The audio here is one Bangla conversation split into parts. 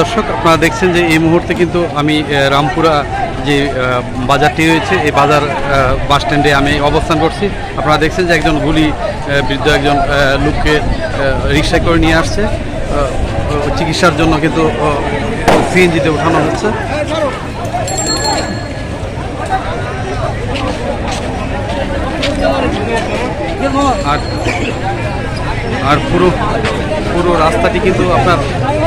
দর্শক, আপনারা দেখছেন যে এই মুহূর্তে কিন্তু আমি রামপুরা যে বাজারটি রয়েছে, এই বাজার বাস স্ট্যান্ডে আমি অবস্থান করছি। আপনারা দেখছেন যে একজন গুলি বৃদ্ধ একজন লোককে রিক্সায় করে নিয়ে আসছে। চিকিৎসার জন্য কিন্তু সিএনজিতে ওঠানো হচ্ছে। আর আর পুরো পুরো রাস্তাটি কিন্তু আপনার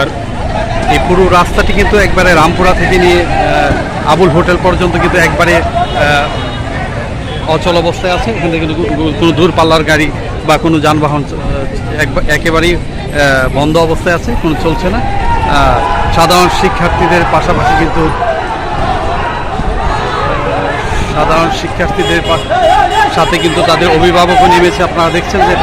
আর এই পুরো রাস্তাটি কিন্তু একবারে রামপুরা থেকে নিয়ে আবুল হোটেল পর্যন্ত কিন্তু একবারে অচল অবস্থায় আছে। এখান থেকে কিন্তু কোনো দূরপাল্লার গাড়ি বা কোনো যানবাহন একেবারেই বন্ধ অবস্থায় আছে, কোনো চলছে না। সাধারণ শিক্ষার্থীদের পাশাপাশি কিন্তু, সাধারণ শিক্ষার্থীদের সাথে কিন্তু তাদের অভিভাবকও নেমেছে। আপনারা দেখছেন যে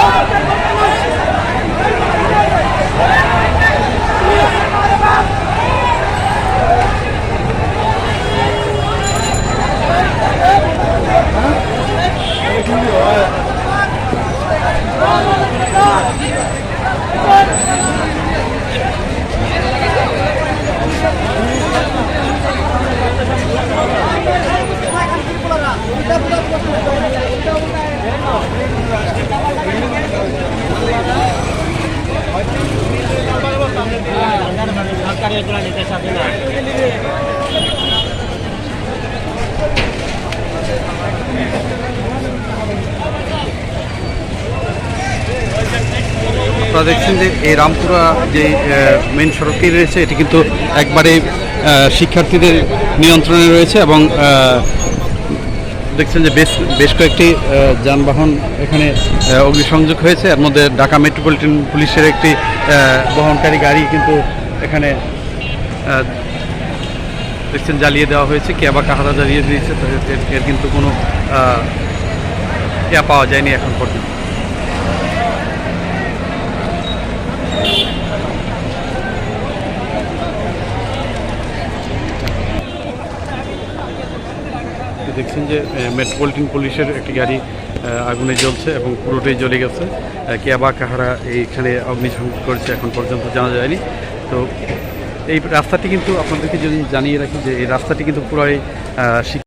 সরকারি এগুলো নিতে সাথে না আপনারা দেখছেন যে এই রামপুরা যে মেন সড়কটি রয়েছে, এটি কিন্তু একবারে শিক্ষার্থীদের নিয়ন্ত্রণে রয়েছে এবং দেখছেন যে বেশ বেশ কয়েকটি যানবাহন এখানে অগ্নিসংযোগ হয়েছে। এর মধ্যে ঢাকা মেট্রোপলিটন পুলিশের একটি বহনকারী গাড়ি কিন্তু এখানে দেখছেন জ্বালিয়ে দেওয়া হয়েছে। কে আবার কাহারা জ্বালিয়ে দিয়েছে এর কিন্তু কোনো ইয়া পাওয়া যায়নি এখন পর্যন্ত। দেখছেন যে মেট্রোপলিটন পুলিশের একটি গাড়ি আগুনে জ্বলছে এবং পুরোটাই জ্বলে গেছে। কে আবার কাহারা এইখানে অগ্নিসংযোগ করেছে এখন পর্যন্ত জানা যায়নি। তো এই রাস্তাটি কিন্তু আপনাদেরকে যদি জানিয়ে রাখি যে, এই রাস্তাটি কিন্তু পুরাই